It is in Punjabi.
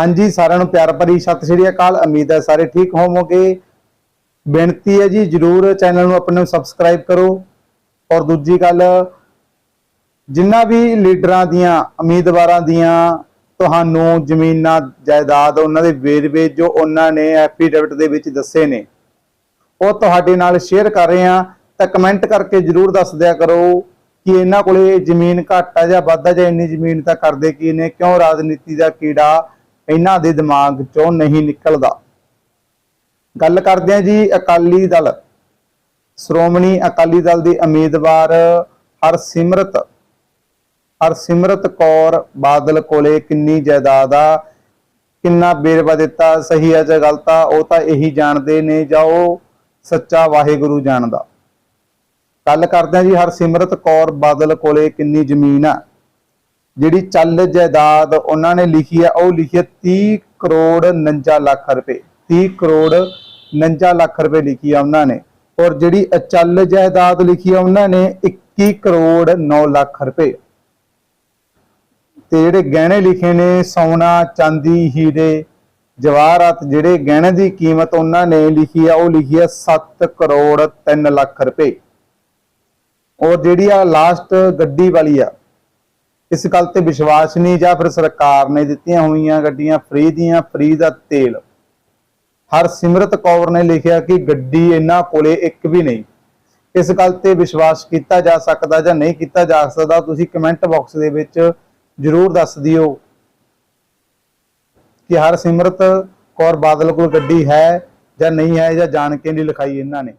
ਹਾਂਜੀ, ਸਾਰਿਆਂ ਨੂੰ ਪਿਆਰ ਭਰੀ ਸਤਿ ਸ਼੍ਰੀ ਅਕਾਲ। ਉਮੀਦ ਹੈ ਸਾਰੇ ਠੀਕ ਹੋਵੋਗੇ। ਬੇਨਤੀ ਹੈ ਜੀ, ਜਰੂਰ ਚੈਨਲ ਨੂੰ ਆਪਣੇ ਨੂੰ ਸਬਸਕ੍ਰਾਈਬ ਕਰੋ। ਔਰ ਦੂਜੀ ਗੱਲ, ਜਿੰਨਾ ਵੀ ਲੀਡਰਾਂ ਦੀਆਂ, ਉਮੀਦਵਾਰਾਂ ਦੀਆਂ ਤੁਹਾਨੂੰ ਜ਼ਮੀਨਾਂ, ਜਾਇਦਾਦ ਉਹਨਾਂ ਦੇ ਵੇਰਵੇ ਜੋ ਉਹਨਾਂ ਨੇ ਐਫੀਡੇਵਿਟ ਦੇ ਵਿੱਚ ਦੱਸੇ ਨੇ, ਉਹ ਤੁਹਾਡੇ ਨਾਲ ਸ਼ੇਅਰ ਕਰ ਰਹੇ ਹਾਂ। ਤਾਂ ਕਮੈਂਟ ਕਰਕੇ ਜਰੂਰ ਦੱਸ ਦਿਆ ਕਰੋ ਕਿ ਇਹਨਾਂ ਕੋਲੇ ਜ਼ਮੀਨ ਘੱਟ ਆ ਜਾਂ ਵੱਧ ਆ ਜਾਂ ਇੰਨੀ ਜ਼ਮੀਨ ਤਾਂ ਕਰਦੇ ਕੀ ਨੇ, ਕਿਉਂ ਰਾਜਨੀਤੀ ਦਾ ਕੀੜਾ ਇਹਨਾਂ ਦੇ ਦਿਮਾਗ ਚੋਂ ਨਹੀਂ ਨਿਕਲਦਾ। ਗੱਲ ਕਰਦੇ ਹਾਂ ਜੀ ਅਕਾਲੀ ਦਲ। ਸ਼੍ਰੋਮਣੀ ਅਕਾਲੀ ਦਲ ਦੀ ਉਮੀਦਵਾਰ ਹਰਸਿਮਰਤ। ਹਰਸਿਮਰਤ ਕੌਰ ਬਾਦਲ ਕੋਲੇ ਕਿੰਨੀ ਜਾਇਦਾਦ ਆ, ਕਿੰਨਾ ਬੇਰਵਾ ਦਿੱਤਾ, ਸਹੀ ਹੈ ਜਾਂ ਗਲਤ ਆ, ਉਹ ਤਾਂ ਇਹੀ ਜਾਣਦੇ ਨੇ ਜਾਂ ਉਹ ਸੱਚਾ ਵਾਹਿਗੁਰੂ ਜਾਣਦਾ। ਗੱਲ ਕਰਦੇ ਹਾਂ ਜੀ ਹਰਸਿਮਰਤ ਕੌਰ ਬਾਦਲ ਕੋਲੇ ਕਿੰਨੀ ਜ਼ਮੀਨ ਆ। ਜਿਹੜੀ ਚੱਲ ਜਾਇਦਾਦ ਉਹਨਾਂ ਨੇ ਲਿਖੀ ਹੈ, ਉਹ ਲਿਖੀ ਹੈ 30 ਕਰੋੜ 49 ਲੱਖ ਰੁਪਏ। 30 ਕਰੋੜ 49 ਲੱਖ ਰੁਪਏ ਲਿਖੀ ਆ ਉਹਨਾਂ ਨੇ। ਔਰ ਜਿਹੜੀ ਅਚਲ ਜਾਇਦਾਦ ਲਿਖੀ ਆ ਉਹਨਾਂ ਨੇ 21 ਕਰੋੜ 9 ਲੱਖ ਰੁਪਏ। ਤੇ ਜਿਹੜੇ ਗਹਿਣੇ ਲਿਖੇ ਨੇ, ਸੋਨਾ, ਚਾਂਦੀ, ਹੀਰੇ, ਜਵਾਹਰਾਤ, ਜਿਹੜੇ ਗਹਿਣੇ ਦੀ ਕੀਮਤ ਉਹਨਾਂ ਨੇ ਲਿਖੀ ਆ, ਉਹ ਲਿਖੀ ਆ 7 ਕਰੋੜ 3 ਲੱਖ ਰੁਪਏ। ਔਰ ਜਿਹੜੀ ਆ ਲਾਸਟ ਗੱਡੀ ਵਾਲੀ ਆ ਇਸ ਗੱਲ ਤੇ ਵਿਸ਼ਵਾਸ ਨਹੀਂ, ਜਾਂ ਫਿਰ ਸਰਕਾਰ ਨੇ ਦਿੱਤੀਆਂ ਹੋਈਆਂ ਗੱਡੀਆਂ ਫ੍ਰੀ ਦੀਆਂ, ਫ੍ਰੀ ਦਾ ਤੇਲ। ਹਰਸਿਮਰਤ ਕੌਰ ਨੇ ਲਿਖਿਆ ਕਿ ਗੱਡੀ ਇਹਨਾਂ ਕੋਲੇ ਇੱਕ ਵੀ ਨਹੀਂ। ਇਸ ਗੱਲ ਤੇ ਵਿਸ਼ਵਾਸ ਕੀਤਾ ਜਾ ਸਕਦਾ ਜਾਂ ਨਹੀਂ ਕੀਤਾ ਜਾ ਸਕਦਾ, ਤੁਸੀਂ ਕਮੈਂਟ ਬਾਕਸ ਦੇ ਵਿੱਚ ਜਰੂਰ ਦੱਸ ਦਿਓ ਕਿ ਹਰਸਿਮਰਤ ਕੌਰ ਬਾਦਲ ਕੋਲ ਗੱਡੀ ਹੈ ਜਾਂ ਨਹੀਂ ਹੈ, ਜਾਂ ਜਾਣ ਕੇ ਨਹੀਂ ਲਿਖਾਈ ਇਹਨਾਂ ਨੇ।